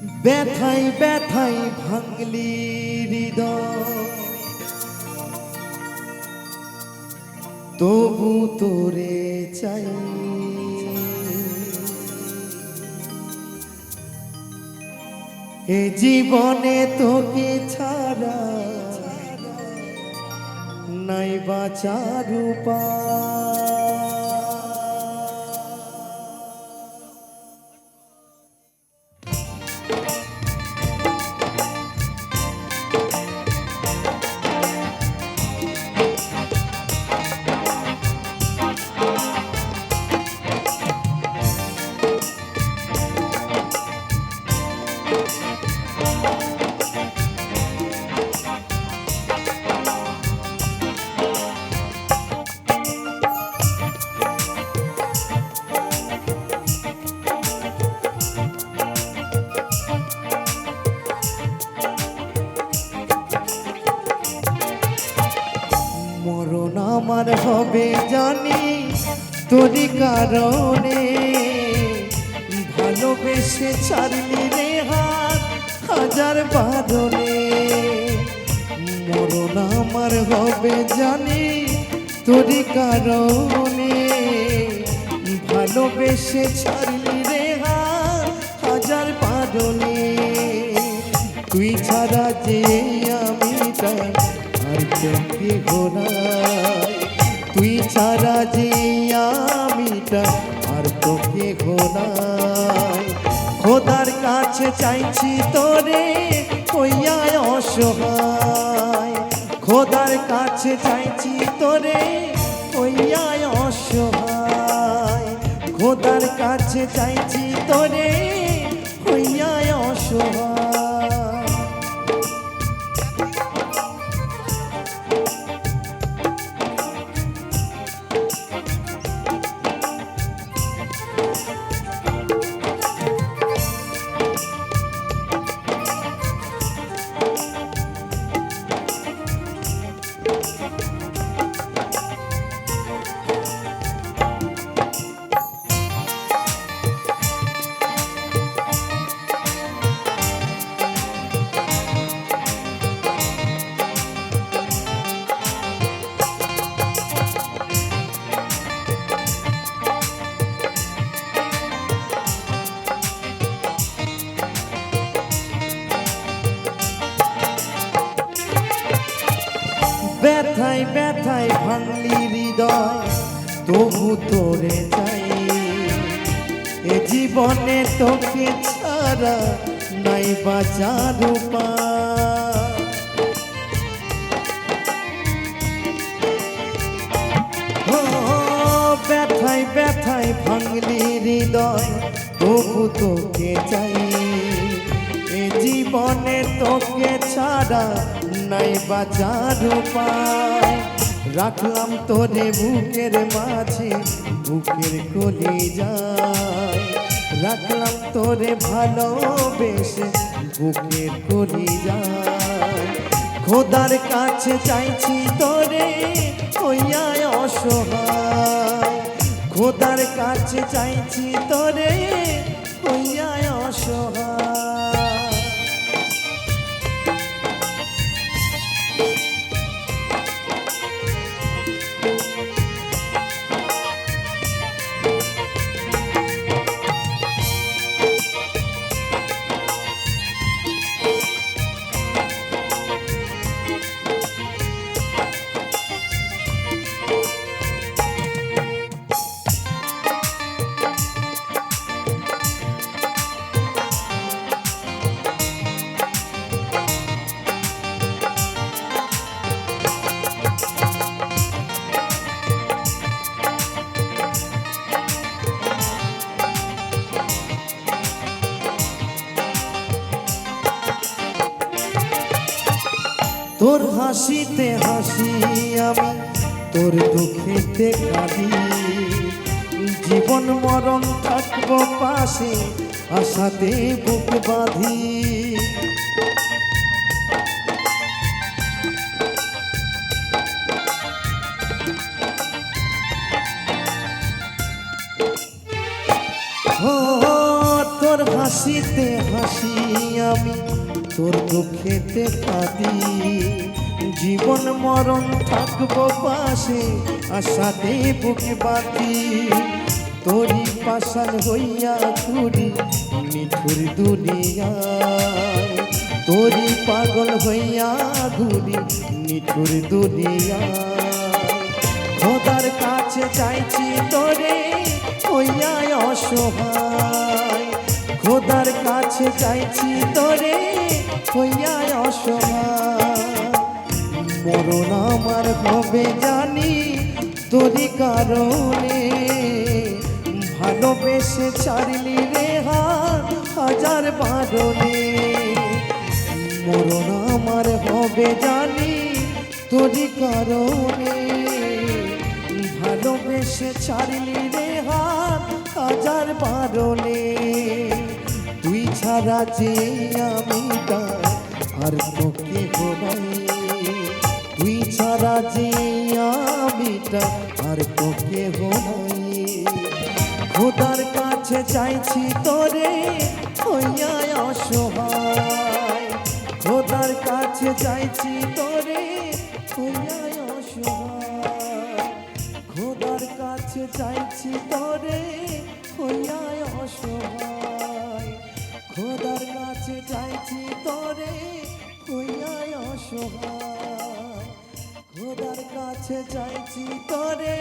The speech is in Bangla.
ব্যথাই ব্যথাই ভাঙলি হৃদয়। তবু তোরে চাই। এ জীবনে তোকে ছাড়া নাই বাঁচার উপায়। মরণ আমার হবে জানি, তোরই কারণে। ভালোবেসে ছাড়লি রে হাত হাজার বারণে মরণ আমার হবে জানি, তোরই কারণে। ভালোবেসে ছাড়লি রে হাত হাজার বারণে তুই ছাড়া যে আমি আর চোখে ঘোড়াই তুই ছাড়া যে আমি আর তোকে ঘোড়াই খোদার কাছে চাইছি তোরে কইয়ায় অসহায়। খোদার কাছে চাইছি তোরে কইয়ায় অসহায়। খোদার কাছে চাইছি তোরে ব্যথায় ব্যথায় ভাঙলি হৃদয়, তবু তোরে চাই। এ জীবনে তোকে ছাড়া নাই বাঁচার উপায়। ব্যথায় ব্যথায় ভাঙলি হৃদয়, তবু তোকে চাই। এ জীবনে তোকে ছাড়া নাই বাঁচার উপায়। রাখলাম তোরে বুকের মাঝে, বুকের কলি যায় রাখলাম তোরে ভালোবেসে, বুকের কলি যায় খোদার কাছে চাইছি তোরে হইয়ায় অসহায়। খোদার কাছে চাইছি তোরে হইয়ায় তোর হাসিতে হাসি আমি তোর দুঃখেতে কাঁদি। জীবন মরণ থাকব পাশে আশাতে বুক বাঁধি। হাসিতে হাসি আমি, তোর দুঃখেতে কাঁদি জীবন মরণ থাকব পাশে আশাতে বুকে বাতি। তোরি পাশান হইয়া ঘুরি মিঠুর দুনিয়ায়। তোরি পাগল হইয়া ঘুরি মিঠুর দুনিয়ায়। খোদার কাছে চাইছি তোরে হইয়া অসহায়। চাইছি তোরে হইয়া অসহায় মরণ আমার হবে জানি তোরই কারণে। ভালোবেসে ছাড়লি রে হাজার বারণে। মরণ আমার হবে জানি তোরই কারণে। ভালোবেসে ছাড়লি রে হাজার বারণে। ছাড়া যে আমি আর তোকে গোড়াই তুই ছাড়া যে আমি আর তোকে গোড়াই খোদার কাছে চাইছি তোরে হইয়া অসহায়। খোদার কাছে চাইছি তোরে হইয়া অসহায়। খোদার কাছে চাইছি তোরে হইয়া অসহায়। খোদার কাছে চাইছি তোরে কইয়ায় অসহায়। খোদার কাছে চাইছি তোরে।